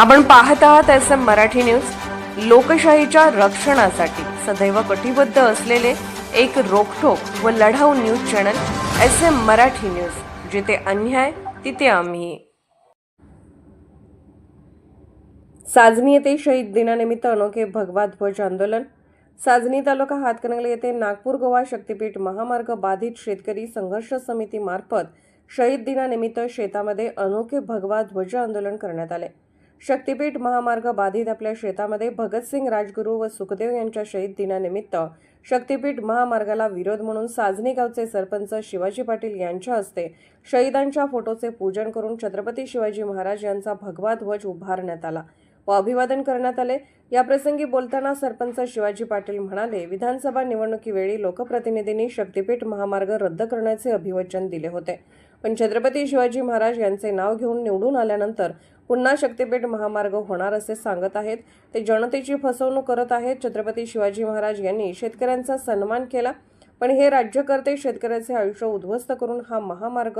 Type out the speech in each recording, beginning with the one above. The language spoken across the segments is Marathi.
आपण पाहत आहात एस एम मराठी न्यूज. लोकशाहीच्या रक्षणासाठी सदैव कटिबद्ध असलेले एक रोखोक व लढाऊ news channel S M Marathi news. जिथे अन्याय तिथे आम्ही. साजनी येथे शहीद दिनानिमित्त अनोखे भगवा ध्वज आंदोलन. साजनी तालुका हातकणंगले येथे नागपूर गोवा शक्तीपीठ महामार्ग बाधित शेतकरी संघर्ष समितीमार्फत शहीद दिनानिमित्त शेतामध्ये अनोखे भगवा ध्वज आंदोलन करण्यात आले. शक्तीपीठ महामार्ग बाधित आपल्या शेतामध्ये भगतसिंग राजगुरू व सुखदेव यांच्या शहीद दिनानिमित्त शक्तीपीठ महामार्गाला विरोध म्हणून साजनी गावचे सरपंच शिवाजी पाटील यांच्या हस्ते शहीदांच्या फोटोचे पूजन करून छत्रपती शिवाजी महाराज यांचा भगवा ध्वज उभारण्यात आला व अभिवादन करण्यात आले. याप्रसंगी बोलताना सरपंच शिवाजी पाटील म्हणाले विधानसभा निवडणुकीवेळी लोकप्रतिनिधींनी शक्तीपीठ महामार्ग रद्द करण्याचे अभिवचन दिले होते. पण छत्रपती शिवाजी महाराज यांचे नाव घेऊन निवडून आल्यानंतर पुन्हा शक्तीपीठ महामार्ग होणार असे सांगत आहेत. ते जनतेची फसवणूक करत आहेत. छत्रपती शिवाजी महाराज यांनी शेतकऱ्यांचा सन्मान केला. पण हे राज्यकर्ते शेतकऱ्याचे आयुष्य उद्ध्वस्त करून हा महामार्ग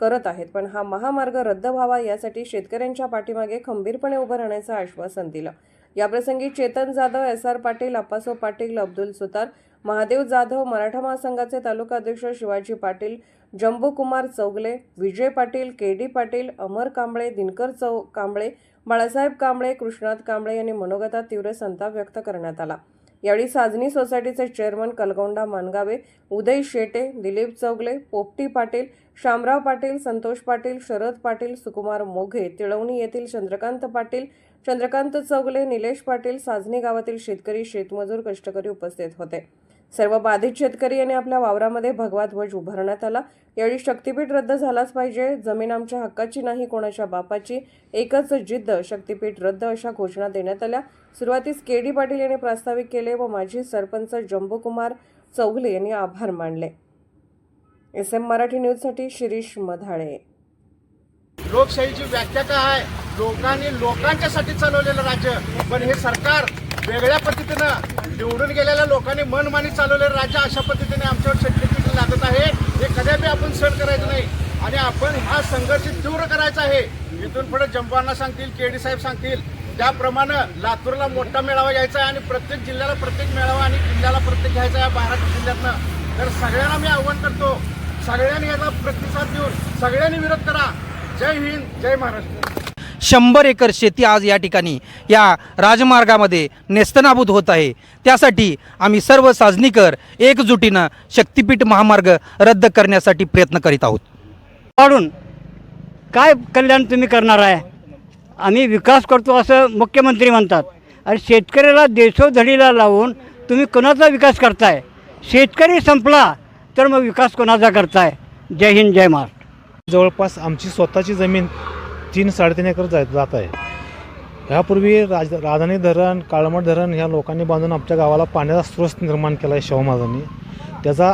करत आहेत. पण हा महामार्ग रद्द व्हावा यासाठी शेतकऱ्यांच्या पाठीमागे खंबीरपणे उभं राहण्याचं आश्वासन दिलं. याप्रसंगी चेतन जाधव एस आर पाटील अप्पासो पाटील अब्दुल सुतार महादेव जाधव मराठा महासंघाचे तालुका अध्यक्ष शिवाजी पाटील जंबूकुमार चौगले विजय पाटील के डी पाटील अमर कांबळे दिनकर चौ कांबळे बाळासाहेब कांबळे कृष्णात कांबळे यांनी मनोगतात तीव्र संताप व्यक्त करण्यात आला. यावेळी साजनी सोसायटीचे चेअरमन कलगोंडा मानगावे उदय शेटे दिलीप चौगले पोपटी पाटील शामराव पाटील संतोष पाटील शरद पाटील सुकुमार मोघे तिळवणी येथील चंद्रकांत पाटील चंद्रकांत चौगले निलेश पाटील साजनी गावातील शेतकरी शेतमजूर कष्टकरी उपस्थित होते. सर्व बाधित शेतकरी यांनी आपल्या वावरामध्ये भगवा ध्वज उभारण्यात आला. यावेळी शक्तीपीठ रद्द झालाच पाहिजे. जमीन आमच्या हक्काची नाही कोणाच्या बापाची. एकच जिद्द शक्तीपीठ रद्द अशा घोषणा देण्यात आल्या. सुरुवातीस के डी पाटील यांनी प्रास्ताविक केले व माजी सरपंच जंबूकुमार चौगले यांनी आभार मानले. एस एम मराठी न्यूजसाठी शिरीष मधाळे. लोकशाहीची व्याख्या काय आहे? लोकांनी लोकांच्यासाठी चालवलेलं राज्य पण हे सरकार वेगळ्या पद्धतीनं निवडून गेलेल्या लोकांनी मनमानी चालवलेलं राज्य अशा पद्धतीने आमच्यावर शक्यपीठ लागत आहे. हे कदापि आपण सहन करायचं नाही. आणि आपण हा संघर्ष तीव्र करायचा आहे. इथून पुढे जंबुअण्णा सांगतील के डी साहेब सांगतील. त्याप्रमाणे लातूरला मोठा मेळावा घ्यायचा आहे आणि प्रत्येक जिल्ह्याला प्रत्येक मेळावा आणि किल्ल्याला प्रत्येक घ्यायचा आहे महाराष्ट्र जिल्ह्यातनं तर सगळ्यांना मी आव्हान करतो सगळ्यांनी याचा प्रतिसाद देऊन सगळ्यांनी विरोध करा. जय हिंद जय महाराष्ट्र. शंभर एकर शेती आज या ठिकाणी या राजमार्गामध्ये नेस्तनाबूत होत आहे. त्यासाठी आम्ही सर्व साजनीकर एकजुटीनं शक्तीपीठ महामार्ग रद्द करण्यासाठी प्रयत्न करीत आहोत. वाढून काय कल्याण तुम्ही करणार आहे? आम्ही विकास करतो असं मुख्यमंत्री म्हणतात. आणि शेतकऱ्याला देशोधडीला लावून तुम्ही कोणाचा विकास करताय? शेतकरी संपला तर मग विकास कोणाचा करताय? जय हिंद जय महाराष्ट्र. जवळपास आमची स्वतःची जमीन तीन साडेतीन एकर जा जात आहे. ह्यापूर्वी राज राजधानी धरण काळमठ धरण ह्या लोकांनी बांधून आमच्या गावाला पाण्याचा स्रोत निर्माण केला आहे शाहू महाराजांनी. त्याचा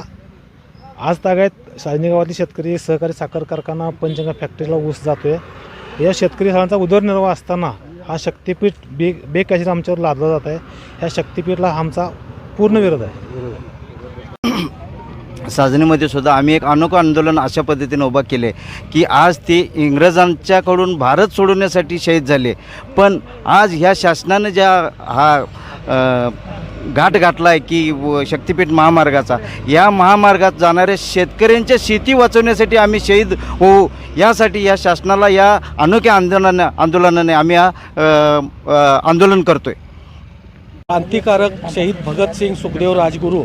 आज तागायत साजनी गावातील शेतकरी सहकारी साखर कारखाना पंचगंगा फॅक्टरीला ऊस जातो आहे या शेतकरी सरांचा उदरनिर्वाह असताना हा शक्तीपीठ बे बेकायदेशीर आमच्यावर लादला जात आहे. ह्या शक्तीपीठला आमचा पूर्ण विरोध आहे. साजणीमध्ये सुद्धा आम्ही एक अनोखं आंदोलन अशा पद्धतीने उभा केले की आज ते इंग्रजांच्याकडून भारत सोडवण्यासाठी शहीद झाले. पण आज ह्या शासनानं ज्या हा घाट घातला आहे की व शक्तीपीठ महामार्गाचा या महामार्गात जाणाऱ्या शेतकऱ्यांच्या शेती वाचवण्यासाठी आम्ही शहीद होऊ यासाठी या शासनाला या अनोख्या आंदोलना आंदोलनाने आम्ही हा आंदोलन करतो आहे क्रांतिकारक शहीद भगतसिंग सुखदेव राजगुरू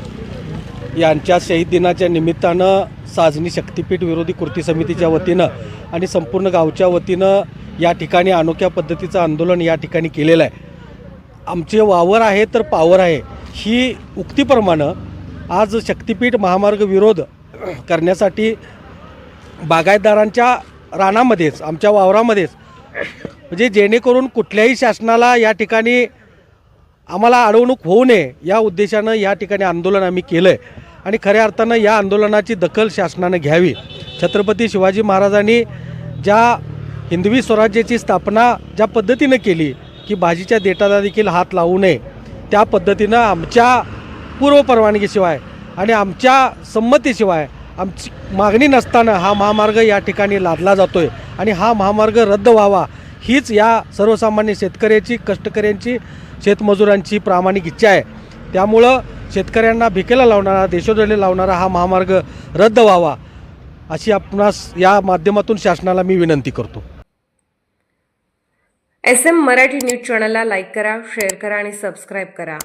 यांच्या शहीद दिनाच्या निमित्तानं साजनी शक्तीपीठ विरोधी कृती समितीच्या वतीनं आणि संपूर्ण गावच्या वतीनं या ठिकाणी अनोख्या पद्धतीचं आंदोलन या ठिकाणी केलेलं आहे. आमचे वावर आहे तर पावर आहे. ही उक्तीप्रमाणे आज शक्तीपीठ महामार्ग विरोध करण्यासाठी बागायतदारांच्या रानामध्येच आमच्या वावरामध्येच म्हणजे जेणेकरून कुठल्याही शासनाला या ठिकाणी आम्हाला अडवणूक होऊ नये या उद्देशानं या ठिकाणी आंदोलन आम्ही केलं आहे आणि खऱ्या अर्थानं या आंदोलनाची दखल शासनानं घ्यावी. छत्रपती शिवाजी महाराजांनी ज्या हिंदवी स्वराज्याची स्थापना ज्या पद्धतीनं केली की भाजीच्या देटाला देखील हात लावू नये त्या पद्धतीनं आमच्या पूर्वपरवानगीशिवाय आणि आमच्या संमतीशिवाय आमची मागणी नसताना हा महामार्ग या ठिकाणी लादला जातो आहे आणि हा महामार्ग रद्द व्हावा हीच या सर्वसामान्य शेतकऱ्याची कष्टकऱ्यांची शेतमजुरांची प्रामाणिक इच्छा आहे. त्यामुळं शेतकऱ्यांना भिकेला लावणारा देशोधडीला लावणारा हा महामार्ग रद्द व्हावा अशी आपणास या माध्यमातून शासनाला मी विनंती करतो. एस एम मराठी न्यूज चॅनलला लाईक करा शेअर करा आणि सबस्क्राईब करा.